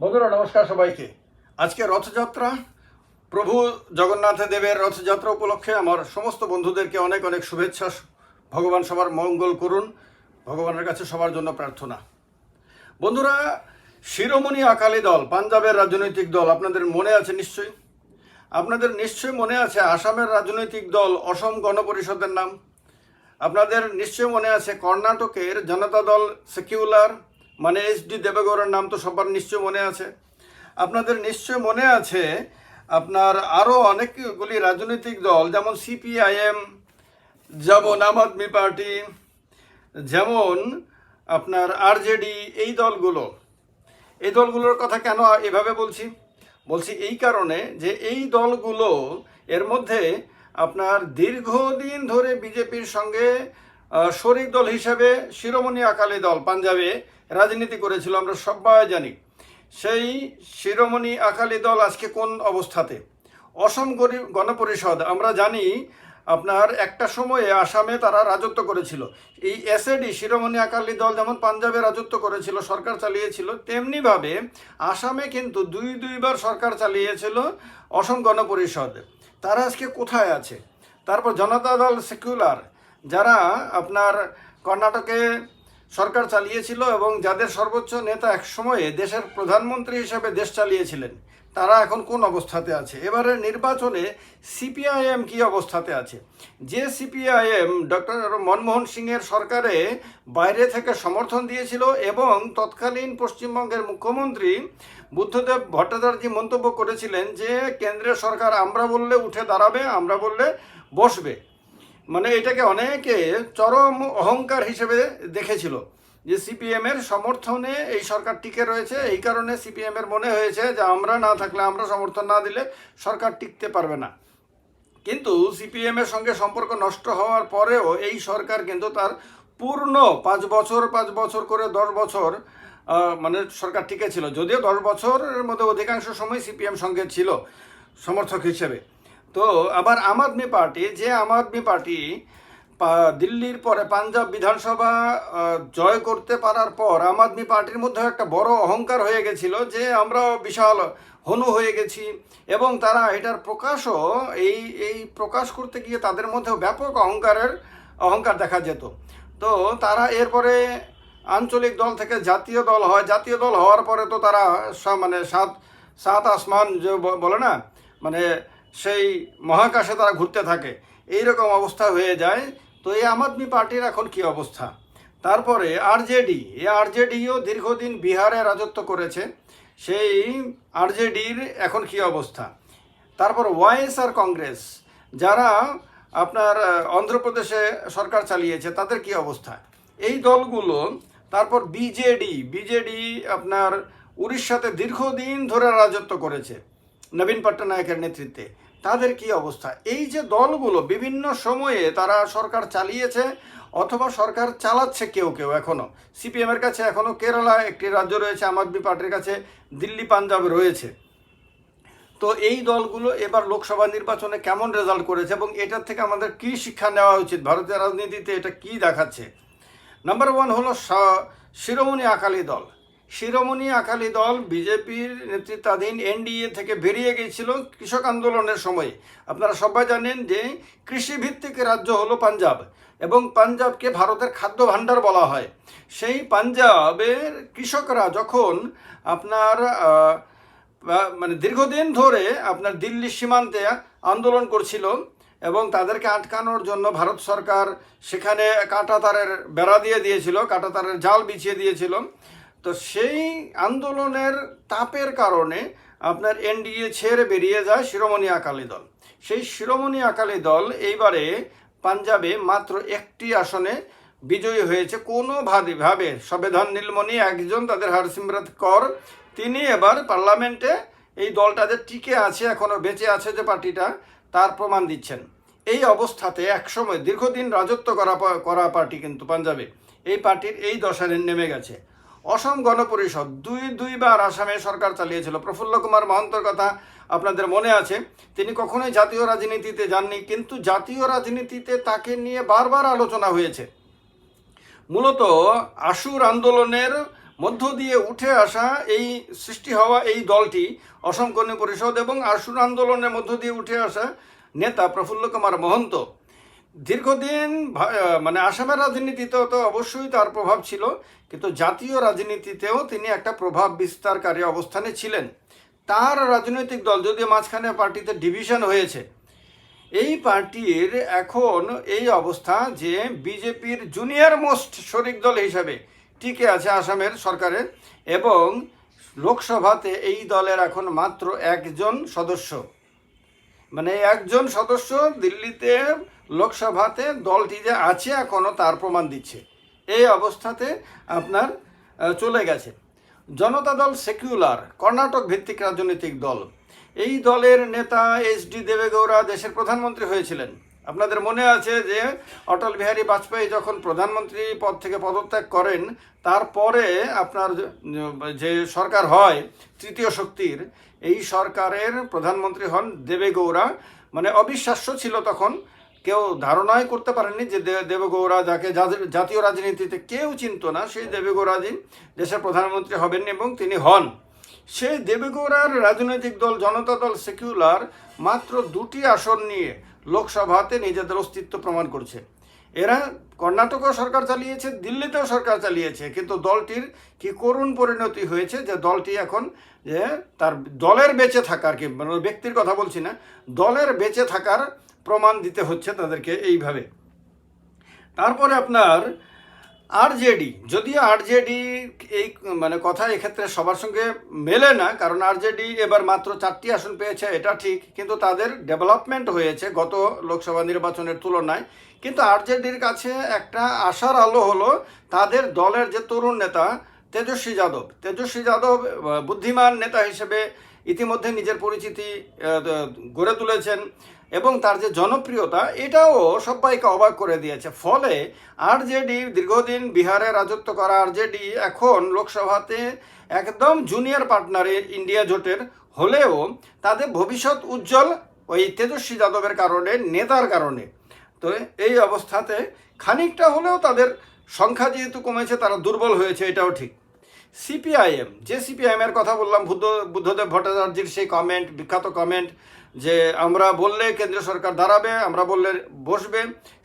বন্ধুরা, নমস্কার সবাইকে। আজকে রথযাত্রা, প্রভু জগন্নাথ দেবের রথযাত্রা উপলক্ষে আমার সমস্ত বন্ধুদেরকে অনেক অনেক শুভেচ্ছা। ভগবান সবার মঙ্গল করুন, ভগবানের কাছে সবার জন্য প্রার্থনা। বন্ধুরা, শিরোমণি আকালি দল, পাঞ্জাবের রাজনৈতিক দল, আপনাদের মনে আছে নিশ্চয়ই? আপনাদের নিশ্চয়ই মনে আছে আসামের রাজনৈতিক দল, অসম গণপরিষদের নাম? আপনাদের নিশ্চয় মনে আছে কর্ণাটকের জনতা দল, সেকিউলার মানে এইচ ডি দেবেগৌড়ার নাম তো সবার নিশ্চয় মনে আছে। আপনাদের নিশ্চয় মনে আছে, আপনার আরও অনেকগুলি রাজনৈতিক দল, যেমন সিপিআইএম, যেমন আম আদমি পার্টি, যেমন আপনার আরজেডি এই দলগুলো। এই দলগুলোর কথা কেন এভাবে বলছি? বলছি এই কারণে যে এই দলগুলো এর মধ্যে আপনার দীর্ঘদিন ধরে বিজেপির সঙ্গে শরিক দল হিসেবে শিরোমণি আকালি দল পাঞ্জাবে রাজনীতি করেছিল, আমরা সবাই জানি। সেই শিরোমণি আকালি দল আজকে কোন অবস্থাতে? অসম গণপরিষদ, আমরা জানি আপনার একটা সময়ে আসামে তারা রাজত্ব করেছিল। এই এসএডি শিরোমণি আকালি দল যেমন পাঞ্জাবে রাজত্ব করেছিল, সরকার চালিয়েছিল, তেমনিভাবে আসামে কিন্তু দুই দুইবার সরকার চালিয়েছিল অসম গণপরিষদ। তারা আজকে কোথায় আছে? তারপর জনতা দল সেকুলার যারা আপনার কর্ণাটকে সরকার চালিয়েছিল এবং যাদের সর্বোচ্চ নেতা এক সময়ে দেশের প্রধানমন্ত্রী হিসেবে দেশ চালিয়েছিলেন, তারা এখন কোন অবস্থাতে আছে? এবারে নির্বাচনে সিপিআইএম কি অবস্থাতে আছে? যে সিপিআইএম ডক্টর মনমোহন সিংয়ের সরকারে বাইরে থেকে সমর্থন দিয়েছিল এবং তৎকালীন পশ্চিমবঙ্গের মুখ্যমন্ত্রী বুদ্ধদেব ভট্টাচার্য মন্তব্য করেছিলেন যে, কেন্দ্রের সরকার আমরা বললে উঠে দাঁড়াবে, আমরা বললে বসবে। মানে এটাকে অনেকে চরম অহংকার হিসেবে দেখেছিল যে সিপিএম এর সমর্থনে এই সরকার টিকে রয়েছে। এই কারণে সিপিএম এর মনে হয়েছে যে আমরা না থাকলে, আমরা সমর্থন না দিলে সরকার টিকতে পারবে না। কিন্তু সিপিএম এর সঙ্গে সম্পর্ক নষ্ট হওয়ার পরেও এই সরকার কিন্তু তার পূর্ণ পাঁচ বছর পাঁচ বছর করে দশ বছর মানে সরকার টিকে ছিল যদিও দশ বছরের মধ্যে অধিকাংশ সময় সিপিএম সঙ্গে ছিল সমর্থক হিসেবে। তো আবার আম আদমি পার্টি, যে আম আদমি পার্টি দিল্লির পরে পাঞ্জাব বিধানসভা জয় করতে পারার পর আম আদমি পার্টির মধ্যে একটা বড় অহংকার হয়ে গেছিল যে আমরা বিশাল হনু হয়ে গেছি। এবং তারা এটার প্রকাশও, এই এই প্রকাশ করতে গিয়ে তাদের মধ্যেও ব্যাপক অহংকারের অহংকার দেখা যেত। তো তারা এরপরে আঞ্চলিক দল থেকে জাতীয় দল হয়, জাতীয় দল হওয়ার পরে তো তারা মানে সাত সাত আসমান যে বলে না মানে সেই মহাকাশে তারা ঘুরতে থাকে। এই রকম অবস্থা হয়ে যায়। তো এই আম আদমি পার্টির এখন কি অবস্থা? তারপরে আরজেডি, এই আরজেডিও দীর্ঘদিন বিহারে রাজত্ব করেছে। সেই আরজেডির এখন কি অবস্থা? তারপর ওয়াইএসআর কংগ্রেস, যারা আপনার অন্ধ্রপ্রদেশে সরকার চালিয়েছে, তাদের কি অবস্থা? এই দলগুলো, তারপর বিজেডি বিজেডি আপনার উড়িষ্যাতে দীর্ঘদিন ধরে রাজত্ব করেছে। নবীন পট্টনায়কের নেতৃত্বে। তাদের কি অবস্থা? এই যে দলগুলো বিভিন্ন সময়ে তারা সরকার চালিয়েছে অথবা সরকার চালাচ্ছে কেউ কেউ এখনও। সিপিএম এর কাছে এখনও কেরালা একটি রাজ্য রয়েছে, আম আদমি পার্টির কাছে দিল্লি, পাঞ্জাব রয়েছে। তো এই দলগুলো এবার লোকসভা নির্বাচনে কেমন রেজাল্ট করেছে এবং এটার থেকে আমাদের কি শিক্ষা নেওয়া উচিত? ভারতীয় রাজনীতিতে এটা কি দেখাচ্ছে? নাম্বার ওয়ান হলো শিরোমণি আকালি দল। শিরোমণি আকালি দল বিজেপির নেতৃত্বাধীন এনডিএ থেকে বেরিয়ে গিয়েছিল কৃষক আন্দোলনের সময়। আপনারা সবাই জানেন যে কৃষিভিত্তিক রাজ্য হলো পাঞ্জাব এবং পাঞ্জাবকে ভারতের খাদ্য ভাণ্ডার বলা হয়। সেই পাঞ্জাবের কৃষকরা যখন আপনার মানে দীর্ঘদিন ধরে আপনার দিল্লি সীমান্তে আন্দোলন করছিল এবং তাদেরকে আটকানোর জন্য ভারত সরকার সেখানে কাঁটাতারের বেড়া দিয়ে দিয়েছিল, কাঁটাতারের জাল বিছিয়ে দিয়েছিল। তো সেই আন্দোলনের তাপের কারণে আপনার এনডিএ ছেড়ে বেরিয়ে যায় শিরোমণি আকালি দল। সেই শিরোমণি আকালি দল এইবারে পাঞ্জাবে মাত্র একটি আসনে বিজয়ী হয়েছে। কোনোভাবে ভাবে সবেধান নীলমণি, একজন তাদের হরসিমরত কর, তিনি এবার পার্লামেন্টে এই দলটা যে টিকে আছে, এখনও বেঁচে আছে যে পার্টিটা, তার প্রমাণ দিচ্ছেন। এই অবস্থাতে একসময় দীর্ঘদিন রাজত্ব করা করা পার্টি কিন্তু পাঞ্জাবে। এই পার্টির এই দশায় নেমে গেছে। অসম গণপরিষদ, দুই দুইবার আসামে সরকার চালিয়েছিল। প্রফুল্ল কুমার মহন্তর কথা আপনাদের মনে আছে? তিনি কখনোই জাতীয় রাজনীতিতে যাননি, কিন্তু জাতীয় রাজনীতিতে তাকে নিয়ে বারবার আলোচনা হয়েছে। মূলত আশুর আন্দোলনের মধ্য দিয়ে উঠে আসা এই সৃষ্টি হওয়া এই দলটি, অসম কর্মী পরিষদ এবং আসুর আন্দোলনের মধ্য দিয়ে উঠে আসা নেতা প্রফুল্ল কুমার মহন্ত। দীর্ঘদিন মানে আসামের রাজনীতিতেও তো অবশ্যই তার প্রভাব ছিল, কিন্তু জাতীয় রাজনীতিতেও তিনি একটা প্রভাব বিস্তারকারী অবস্থানে ছিলেন। তার রাজনৈতিক দল যদিও মাঝখানে পার্টিতে ডিভিশন হয়েছে, এই পার্টির এখন এই অবস্থা যে বিজেপির জুনিয়র মোস্ট শরিক দল হিসাবে টিকে আছে আসামের সরকারের এবং লোকসভাতে এই দলের এখন মাত্র একজন সদস্য। মানে একজন সদস্য দিল্লিতে লোকসভাতে দলটি যে আছে এখনও তার প্রমাণ দিচ্ছে। এই অবস্থাতে আপনার চলে গেছে। জনতা দল সেকুলার কর্ণাটক ভিত্তিক রাজনৈতিক দল। এই দলের নেতা এইচ ডি দেবেগৌড়া দেশের প্রধানমন্ত্রী হয়েছিলেন। আপনাদের মনে আছে যে অটল বিহারী বাজপেয়ী যখন প্রধানমন্ত্রী পদ থেকে পদত্যাগ করেন, তারপরে আপনার যে- সরকার হয়, তৃতীয় শক্তির, এই সরকারের প্রধানমন্ত্রী হন দেবেগৌড়া। মানে অবিশ্বাস্য ছিল তখন কেউ ধারণাই করতে পারেননি যে দেবেগৌড়া যাকে জাতীয় রাজনীতিতে কেউ চিনত না, সেই দেবেগৌড়াজি দেশের প্রধানমন্ত্রী হবেন এবং তিনি হন। সেই দেবেগৌড়ার রাজনৈতিক দল, জনতা দল সেকুলার মাত্র দুটি আসন নিয়ে লোকসভাতে নিজেদের অস্তিত্ব প্রমাণ করছে। এরা কর্ণাটকেও সরকার চালিয়েছে, দিল্লিতেও সরকার চালিয়েছে, কিন্তু দলটির কি করুণ পরিণতি হয়েছে যে দলটি এখন যে তার দলের বেঁচে থাকার কি মানে ব্যক্তির কথা বলছি না, দলের বেঁচে থাকার প্রমাণ দিতে হচ্ছে তাদেরকে এইভাবে। তারপরে আপনার আরজেডি, যদিও আরজেডি এই মানে কথা এক্ষেত্রে সবার সঙ্গে মেলে না, কারণ আরজেডি এবার মাত্র চারটি আসন পেয়েছে, এটা ঠিক, কিন্তু তাদের ডেভেলপমেন্ট হয়েছে গত লোকসভা নির্বাচনের তুলনায়। কিন্তু আরজেডির কাছে একটা আশার আলো হলো, তাদের দলের যে তরুণ নেতা তেজস্বী যাদব তেজস্বী যাদব বুদ্ধিমান নেতা হিসেবে ইতিমধ্যে নিজের পরিচিতি গড়ে তুলেছেন এবং তার যে জনপ্রিয়তা, এটাও সবাইকে অবাক করে দিয়েছে। ফলে আরজেডি দীর্ঘদিন বিহারে রাজত্ব করা আরজেডি এখন লোকসভাতে একদম জুনিয়র পার্টনারে ইন্ডিয়া জোটের। হলেও তাদের ভবিষ্যৎ উজ্জ্বল ওই তেজস্বী যাদবের কারণে, নেতার কারণে। তো এই অবস্থাতে খানিকটা হলেও তাদের সংখ্যা যেহেতু কমেছে, তারা দুর্বল হয়েছে, এটাও ঠিক। সিপিআইএম যে সিপিআইএম এর কথা বললাম, বুদ্ধ, বুদ্ধদেব ভট্টাচার্যের সেই কমেন্ট বিখ্যাত কমেন্ট যে আমরা বললে কেন্দ্র সরকার দাঁড়াবে, আমরা বললে বসবে।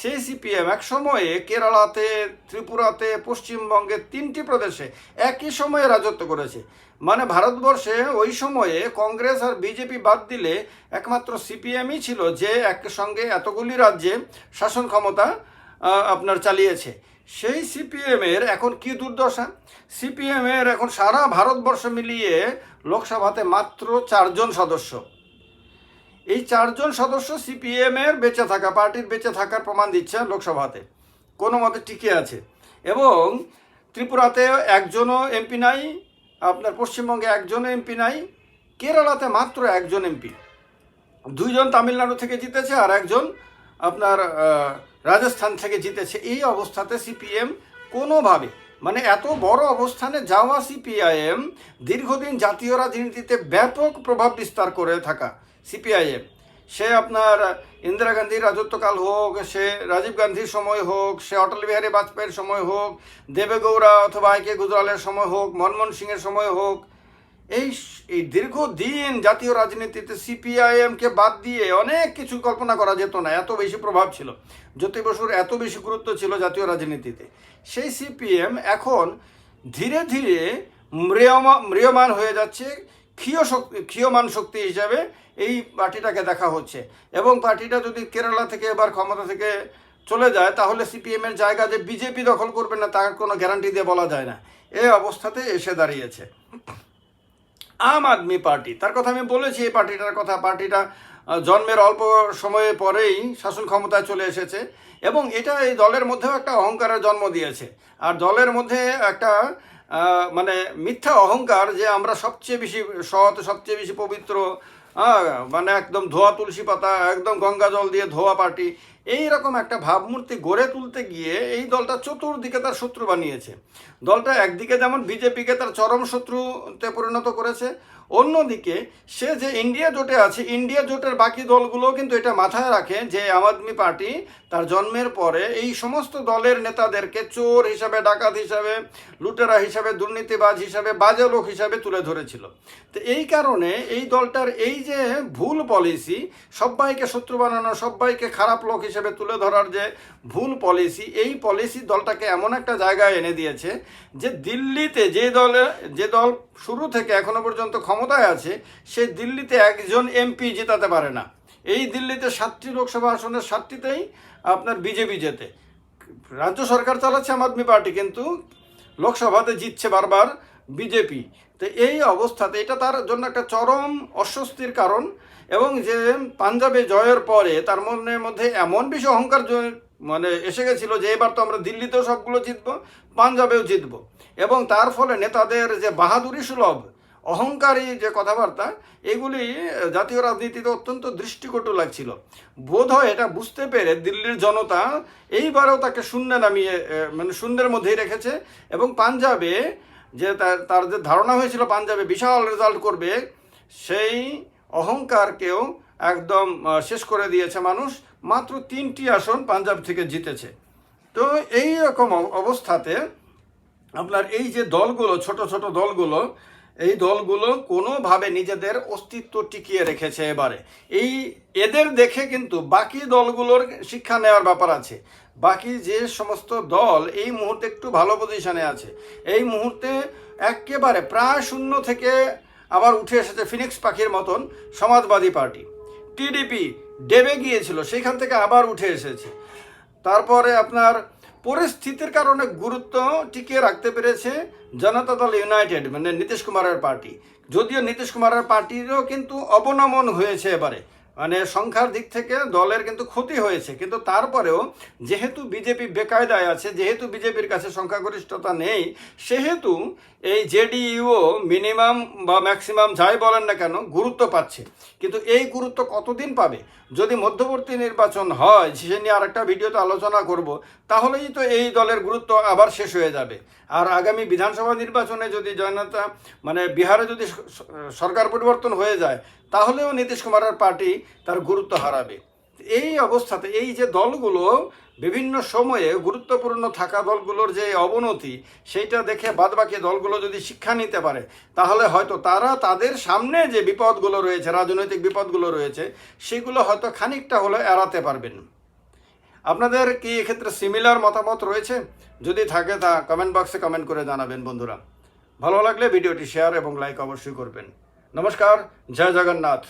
সেই সিপিএম এক সময়ে কেরালাতে, ত্রিপুরাতে, পশ্চিমবঙ্গে তিনটি প্রদেশে একই সময়ে রাজত্ব করেছে। মানে ভারতবর্ষে ওই সময়ে কংগ্রেস আর বিজেপি বাদ দিলে একমাত্র সিপিএমই ছিল যে একসঙ্গে এতগুলি রাজ্যে শাসন ক্ষমতা আপনার চালিয়েছে। সেই সিপিএমের এখন কি দুর্দশা? সিপিএমের এখন সারা ভারতবর্ষ মিলিয়ে লোকসভাতে মাত্র চারজন সদস্য। এই চারজন সদস্য সিপিএমের বেঁচে থাকা, পার্টির বেঁচে থাকার প্রমাণ দিচ্ছে লোকসভাতে। কোনো মতে টিকে আছে। এবং ত্রিপুরাতে একজনও এমপি নাই, আপনার পশ্চিমবঙ্গে একজনও এমপি নাই, কেরালাতে মাত্র একজন এমপি। দুইজন তামিলনাড়ু থেকে জিতেছে আর একজন আপনার রাজস্থান থেকে জিতেছে। এই অবস্থাতে সিপিএম কোনোভাবে মানে এত বড় অবস্থানে যাওয়া সিপিআইএম দীর্ঘদিন জাতীয় রাজনীতিতে ব্যাপক প্রভাব বিস্তার করে থাকা সিপিআইএম। সে আপনার ইন্দিরা গান্ধীর রাজত্বকাল হোক, সে রাজীব গান্ধীর সময় হোক, সে অটল বিহারী বাজপেয়ীর সময় হোক, দেবেগৌড়া অথবা আই কে গুজরালের সময় হোক, মনমোহন সিংয়ের সময় হোক এই এই দীর্ঘদিন জাতীয় রাজনীতিতে সিপিআইএমকে বাদ দিয়ে অনেক কিছু কল্পনা করা যেত না, এত বেশি প্রভাব ছিল জ্যোতি বসুর এত বেশি গুরুত্ব ছিল জাতীয় রাজনীতিতে। সেই সিপিএম এখন ধীরে ধীরে ম্রিয়মা- ম্রিয়মান হয়ে যাচ্ছে, ক্ষীয় শক্তি ক্ষীয়মান শক্তি হিসাবে এই পার্টিটাকে দেখা হচ্ছে। এবং পার্টিটা যদি কেরালা থেকে এবার ক্ষমতা থেকে চলে যায়, তাহলে সিপিএমের জায়গা যে বিজেপি দখল করবে না, তার কোনো গ্যারান্টি দিয়ে বলা যায় না। এই অবস্থাতে এসে দাঁড়িয়েছে। আম আদমি পার্টি। তার কথা আমি বলেছি, এই পার্টিটার কথা। পার্টিটা জন্মের অল্প সময়ে পরেই শাসন ক্ষমতায় চলে এসেছে এবং এটা এই দলের মধ্যেও একটা অহংকারের জন্ম দিয়েছে। আর দলের মধ্যে একটা মানে মিথ্যা অহংকার যে আমরা সবচেয়ে বেশি সৎ, সবচেয়ে বেশি পবিত্র মানে একদম ধোয়া তুলসী পাতা, একদম গঙ্গা জল দিয়ে ধোয়া পার্টি এই রকম একটা ভাবমূর্তি গড়ে তুলতে গিয়ে এই দলটা চতুর্দিকে তার শত্রু বানিয়েছে। দলটা একদিকে যেমন বিজেপিকে তার চরম শত্রুতে পরিণত করেছে অন্যদিকে সে যে ইন্ডিয়া জোটে আছে, ইন্ডিয়া জোটের বাকি দলগুলো কিন্তু এটা মাথায় রাখে যে আম আদমি পার্টি তার জন্মের পরে এই সমস্ত দলের নেতাদেরকে চোর হিসাবে, ডাকাত হিসাবে, লুটেরা হিসাবে, দুর্নীতিবাজ হিসাবে, বাজে লোক হিসাবে তুলে ধরেছিল। তো এই কারণে এই দলটার এই যে ভুল পলিসি সবাইকে শত্রু বানানো, সবাইকে খারাপ লোক হিসেবে তুলে ধরার যে ভুল পলিসি এই পলিসি দলটাকে এমন একটা জায়গায় এনে দিয়েছে যে দিল্লিতে যে দলে, যে দল শুরু থেকে এখনও পর্যন্ত ক্ষমতায় আছে, সে দিল্লিতে একজন এমপি জেতাতে পারে না। এই দিল্লিতে সাতটি লোকসভা আসনের সাতটিতেই আপনার বিজেপি জেতে। রাজ্য সরকার চালাচ্ছে আম আদমি পার্টি, কিন্তু লোকসভাতে জিতছে বারবার বিজেপি। তো এই অবস্থাতে এটা তার জন্য একটা চরম অস্বস্তির কারণ এবং যে পাঞ্জাবে জয়ের পরে তার মনের মধ্যে এমন বেশি অহংকার মানে এসে গেছিল যে এবার তো আমরা দিল্লিতেও সবগুলো জিতবো, পাঞ্জাবেও জিতবো। এবং তার ফলে নেতাদের যে বাহাদুরি সুলভ অহংকারী যে কথাবার্তা, এগুলি জাতীয় রাজনীতিতে অত্যন্ত দৃষ্টিকটু লাগছিল। বোধ হয় এটা বুঝতে পেরে দিল্লির জনতা এইবারও তাকে শূন্যে নামিয়ে মানে শূন্যের মধ্যেই রেখেছে এবং পাঞ্জাবে যে তার তার যে ধারণা হয়েছিল পাঞ্জাবে বিশাল রেজাল্ট করবে, সেই অহংকারকেও একদম শেষ করে দিয়েছে মানুষ। মাত্র তিনটি আসন পাঞ্জাব থেকে জিতেছে। তো এই রকম অবস্থাতে আপনার এই যে দলগুলো, ছোট ছোট দলগুলো এই দলগুলো কোনোভাবে নিজেদের অস্তিত্ব টিকিয়ে রেখেছে এবারে। এই এদের দেখে কিন্তু বাকি দলগুলোর শিক্ষা নেওয়ার ব্যাপার আছে। বাকি যে সমস্ত দল এই মুহূর্তে একটু ভালো পজিশনে আছে। এই মুহূর্তে একেবারে প্রায় শূন্য থেকে আবার উঠে এসেছে ফিনিক্স পাখির মতন সমাজবাদী পার্টি। টিডিপি ডেবে গিয়েছিল, সেখান থেকে আবার উঠে এসেছে। তারপরে আপনার পরিস্থিতির কারণে গুরুত্ব টিকিয়ে রাখতে পেরেছে জনতা দল ইউনাইটেড মানে নীতিশ কুমারের পার্টি। যদিও নীতিশ কুমারের পার্টিরও কিন্তু অবনমন হয়েছে এবারে। মানে সংখ্যার দিক থেকে দলের কিন্তু ক্ষতি হয়েছে। কিন্তু তারপরেও যেহেতু বিজেপি বেকায়দায় আছে, যেহেতু বিজেপির কাছে সংখ্যাগরিষ্ঠতা নেই, সেহেতু এই জেডিইউ মিনিমাম বা ম্যাক্সিমাম যাই বলেন না কেন, গুরুত্ব পাচ্ছে। কিন্তু এই গুরুত্ব কতদিন পাবে? যদি মধ্যবর্তী নির্বাচন হয়, সে নিয়ে আরেকটা ভিডিওতে আলোচনা করব, তাহলেই তো এই দলের গুরুত্ব আবার শেষ হয়ে যাবে। আর আগামী বিধানসভা নির্বাচনে যদি জনতা মানে বিহারে যদি সরকার পরিবর্তন হয়ে যায় তাহলেও নীতিশ কুমারের পার্টি তার গুরুত্ব হারাবে। এই অবস্থাতে এই যে দলগুলো বিভিন্ন সময়ে গুরুত্বপূর্ণ থাকা দলগুলোর যে অবনতি, সেইটা দেখে বাদবাকি দলগুলো যদি শিক্ষা নিতে পারে, তাহলে হয়তো তারা তাদের সামনে যে বিপদগুলো রয়েছে, রাজনৈতিক বিপদগুলো রয়েছে, সেগুলো হয়তো খানিকটা হলে এড়াতে পারবেন। আপনাদের কি এক্ষেত্রে সিমিলার মতামত রয়েছে? যদি থাকে তা কমেন্ট বক্সে কমেন্ট করে জানাবেন বন্ধুরা। ভালো লাগলে ভিডিওটি শেয়ার এবং লাইক অবশ্যই করবেন। নমস্কার জয় জগন্নাথ